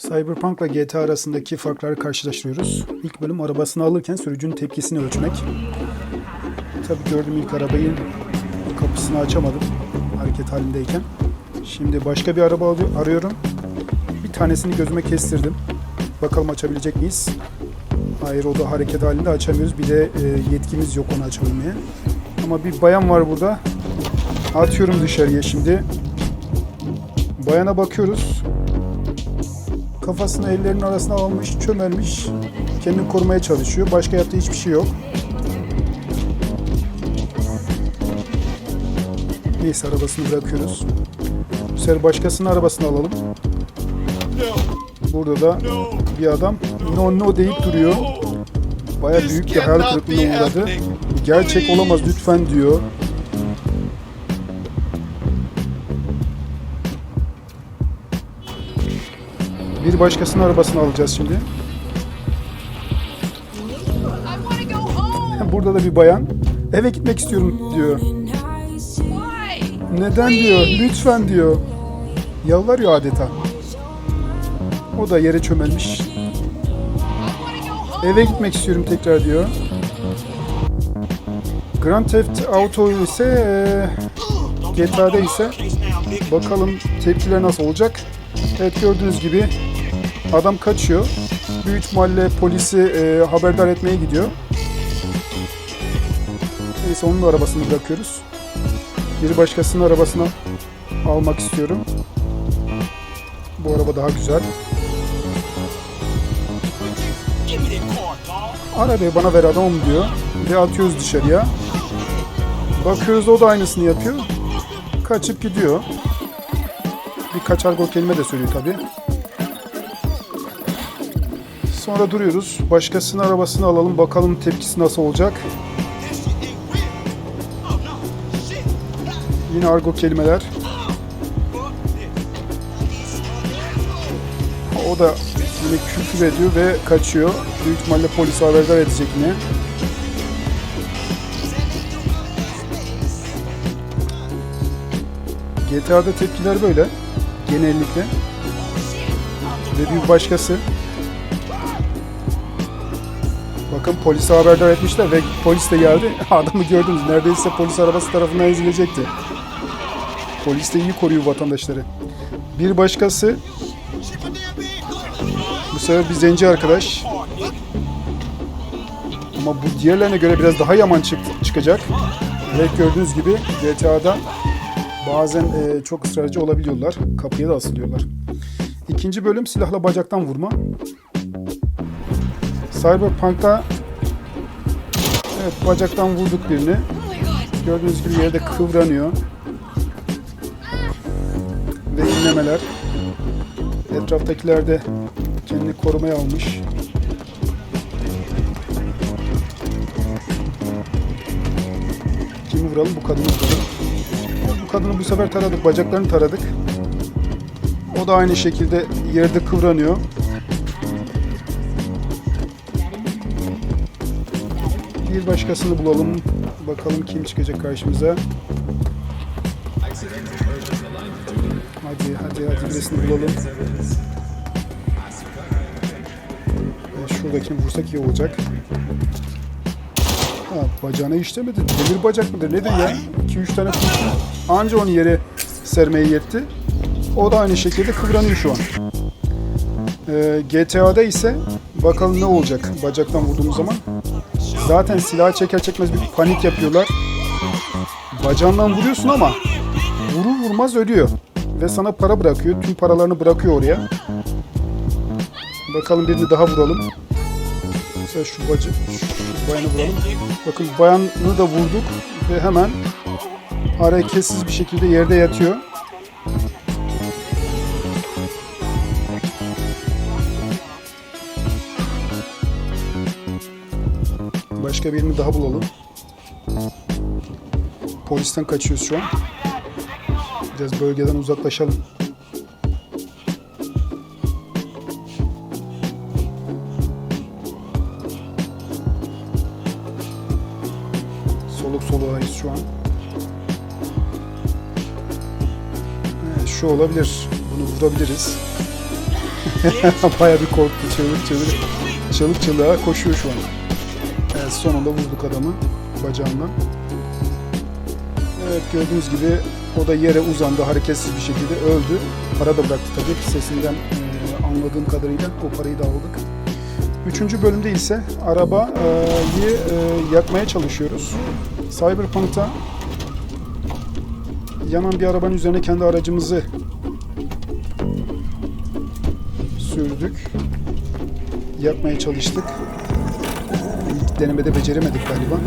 Cyberpunk ile GTA arasındaki farkları karşılaştırıyoruz. İlk bölüm arabasını alırken sürücünün tepkisini ölçmek. Tabii gördüğüm ilk arabayı kapısını açamadım hareket halindeyken. Şimdi başka bir araba arıyorum. Bir tanesini gözüme kestirdim. Bakalım açabilecek miyiz? Hayır o da hareket halinde açamıyoruz. Bir de e, yetkimiz yok onu açabilmeye. Ama bir bayan var burada. Atıyorum dışarıya şimdi. Bayana bakıyoruz. Kafasını ellerinin arasına almış, çömelmiş. Kendini korumaya çalışıyor. Başka yaptığı hiçbir şey yok. Neyse arabasını bırakıyoruz. Bu sefer başkasının arabasını alalım. Burada da bir adam no no deyip duruyor. Baya büyük bir hayal kırıklığına uğradı. Gerçek olamaz lütfen diyor. Bir başkasının arabasını alacağız şimdi. Burada da bir bayan eve gitmek istiyorum diyor. Neden diyor, lütfen diyor. Yalvarıyor adeta. O da yere çömelmiş. Eve gitmek istiyorum tekrar diyor. Grand Theft Auto ise GTA'da ise bakalım tepkiler nasıl olacak. Evet gördüğünüz gibi adam kaçıyor. Büyük ihtimalle polisi eee, haberdar etmeye gidiyor. Neyse onun da arabasını bırakıyoruz. Bir başkasının arabasını almak istiyorum. Bu araba daha güzel. Arabayı bana ver adamım diyor. Ve atıyoruz dışarıya. Bakıyoruz o da aynısını yapıyor. Kaçıp gidiyor. Bir kaçargo kelime de söylüyor tabi. Sonra duruyoruz. Başkasının arabasını alalım. Bakalım tepkisi nasıl olacak. Yine argo kelimeler. O da yine küfür ediyor ve kaçıyor. Büyük ihtimalle polise haberdar edecek yine. GTA'da tepkiler böyle. Genellikle. Ve bir başkası. Bakın polise haberdar etmişler ve polis de geldi. Adamı gördünüz. Neredeyse polis arabası tarafından ezilecekti. Polis de iyi koruyor vatandaşları. Bir başkası bu sefer bir zenci arkadaş. Ama bu diğerlerine göre biraz daha yaman çıktı, çıkacak. Evet gördüğünüz gibi GTA'da bazen e, çok ısrarcı olabiliyorlar. Kapıya da asılıyorlar. İkinci bölüm silahla bacaktan vurma. Cyberpunk'ta evet bacaktan vurduk birini. Gördüğünüz gibi yerde kıvranıyor. Ve inlemeler. Etraftakiler de kendini korumaya almış. Kimi vuralım? Bu kadını vuralım. Bu kadını bu sefer taradık. Bacaklarını taradık. O da aynı şekilde yerde kıvranıyor. Bir başkasını bulalım. Bakalım kim çıkacak karşımıza. Hadi hadi hadi birisini bulalım. Evet, şuradakini vursak iyi olacak. Ha, bacağına işlemedi. Demir bacak mıdır nedir ya? 2-3 tane kurşun anca onu yere sermeye yetti. O da aynı şekilde kıvranıyor şu an. Ee, GTA'da ise bakalım ne olacak bacaktan vurduğumuz zaman. Zaten silahı çeker çekmez bir panik yapıyorlar. Bacağından vuruyorsun ama vurur vurmaz ölüyor. Ve sana para bırakıyor. Tüm paralarını bırakıyor oraya. Bakalım birini daha vuralım. Mesela şu bacı, şu bayanı vuralım. Bakın bayanı da vurduk ve hemen hareketsiz bir şekilde yerde yatıyor. Başka birini daha bulalım. Polisten kaçıyoruz şu an. Biraz bölgeden uzaklaşalım. Soluk soluğayız şu an. Evet, şu olabilir. Bunu vurabiliriz. Baya bir korktu çığlık çığlık. Çığlık çığlığa koşuyor şu an. Evet sonunda vurduk adamı bacağından. Evet gördüğünüz gibi o da yere uzandı hareketsiz bir şekilde öldü. Para da bıraktı tabii. Sesinden e, anladığım kadarıyla o parayı da aldık. Üçüncü bölümde ise arabayı e, yakmaya çalışıyoruz. Cyberpunk'ta yanan bir arabanın üzerine kendi aracımızı sürdük. Yakmaya çalıştık. Denemede beceremedik galiba.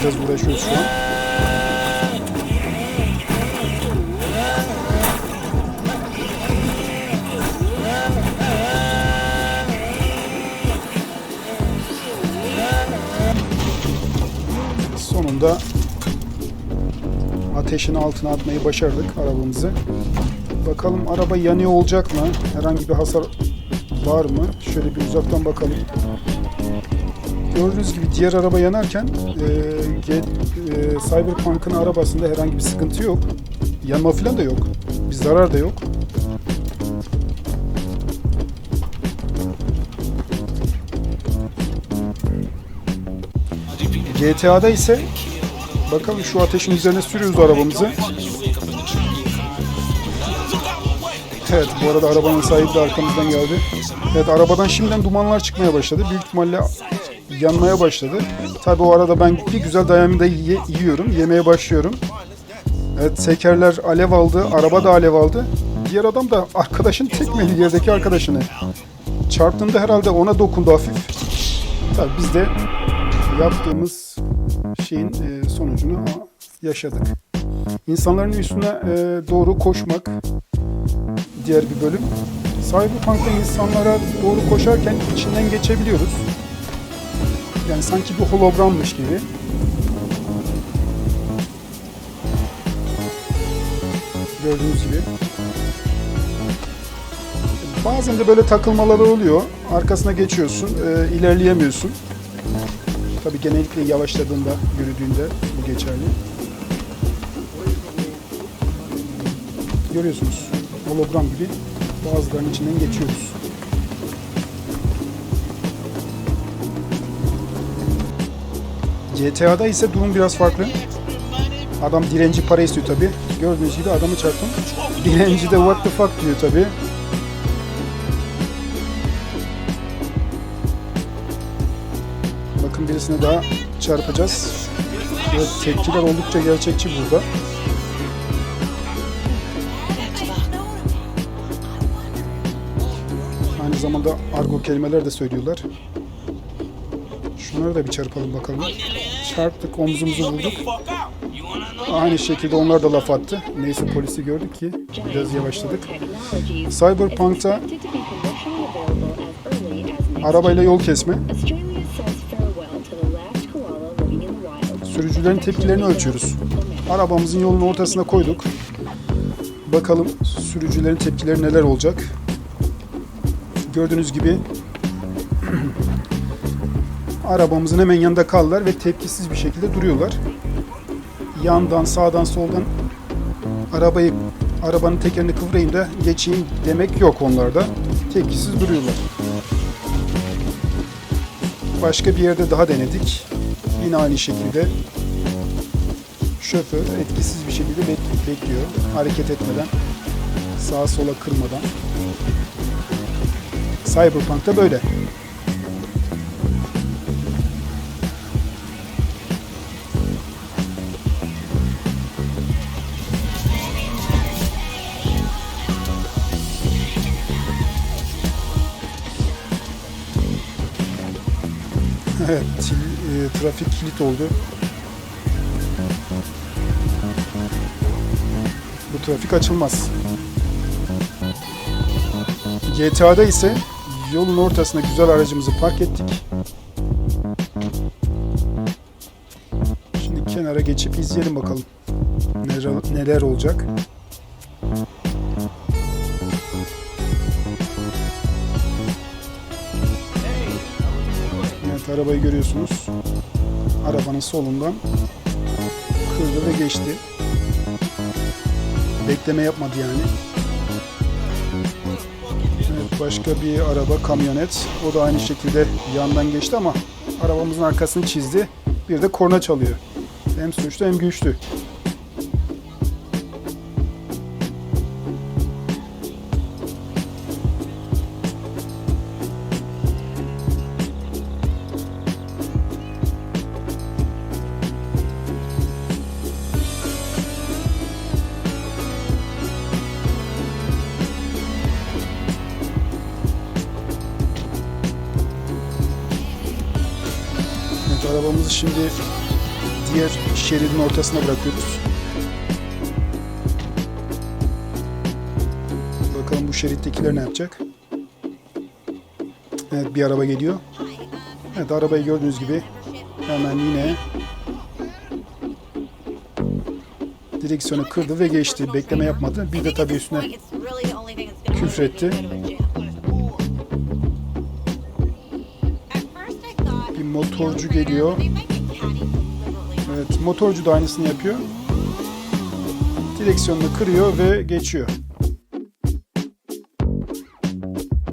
Biraz uğraşıyoruz şu an. Sonunda ateşin altına atmayı başardık arabamızı. Bakalım araba yanıyor olacak mı? Herhangi bir hasar var mı? Şöyle bir uzaktan bakalım. Gördüğünüz gibi diğer araba yanarken e, e, Cyberpunk'ın arabasında herhangi bir sıkıntı yok. Yanma falan da yok. Bir zarar da yok. GTA'da ise bakalım şu ateşin üzerine sürüyoruz arabamızı. Evet bu arada arabanın sahibi de arkamızdan geldi. Evet arabadan şimdiden dumanlar çıkmaya başladı. Büyük ihtimalle yanmaya başladı. Tabi o arada ben bir güzel ye- yiyorum. Yemeye başlıyorum. Evet tekerler alev aldı. Araba da alev aldı. Diğer adam da arkadaşın tekmeli yerdeki arkadaşını. Çarptığında herhalde ona dokundu hafif. Tabi biz de yaptığımız şeyin e, sonucunu yaşadık. İnsanların üstüne e, doğru koşmak diğer bir bölüm. Cyberpunk'ta insanlara doğru koşarken içinden geçebiliyoruz. Yani sanki bir hologrammış gibi. Gördüğünüz gibi. Bazen de böyle takılmaları oluyor. Arkasına geçiyorsun, e, ilerleyemiyorsun. Tabii genellikle yavaşladığında, yürüdüğünde bu geçerli. Görüyorsunuz hologram gibi bazılarının içinden geçiyoruz. GTA'da ise durum biraz farklı. Adam direnci para istiyor tabi. Gördüğünüz gibi adamı çarptım. Direnci de what the fuck diyor tabi. Bakın birisine daha çarpacağız. Evet, tepkiler oldukça gerçekçi burada. Aynı zamanda argo kelimeler de söylüyorlar. Şunları da bir çarpalım bakalım. Çarptık, omzumuzu vurduk. Aynı şekilde onlar da laf attı. Neyse polisi gördük ki biraz yavaşladık. Cyberpunk'ta arabayla yol kesme. Sürücülerin tepkilerini ölçüyoruz. Arabamızın yolun ortasına koyduk. Bakalım sürücülerin tepkileri neler olacak. Gördüğünüz gibi arabamızın hemen yanında kaldılar ve tepkisiz bir şekilde duruyorlar. Yandan, sağdan, soldan arabayı arabanın tekerini kıvrayım da geçeyim demek yok onlarda. Tepkisiz duruyorlar. Başka bir yerde daha denedik. Yine aynı şekilde şoför etkisiz bir şekilde bek- bekliyor. Hareket etmeden, sağa sola kırmadan. Cyberpunk'ta böyle. Evet, e, trafik kilit oldu. Bu trafik açılmaz. GTA'da ise yolun ortasına güzel aracımızı park ettik. Şimdi kenara geçip izleyelim bakalım neler, neler olacak. Arabayı görüyorsunuz. Arabanın solundan kırdı ve geçti. Bekleme yapmadı yani. başka bir araba kamyonet. O da aynı şekilde yandan geçti ama arabamızın arkasını çizdi. Bir de korna çalıyor. Hem suçlu hem güçlü. Evet, arabamızı şimdi diğer şeridin ortasına bırakıyoruz. Bakalım bu şerittekiler ne yapacak? Evet bir araba geliyor. Evet arabayı gördüğünüz gibi hemen yine direksiyonu kırdı ve geçti. Bekleme yapmadı. Bir de tabii üstüne küfretti. Motorcu geliyor. Evet motorcu da aynısını yapıyor. Direksiyonunu kırıyor ve geçiyor.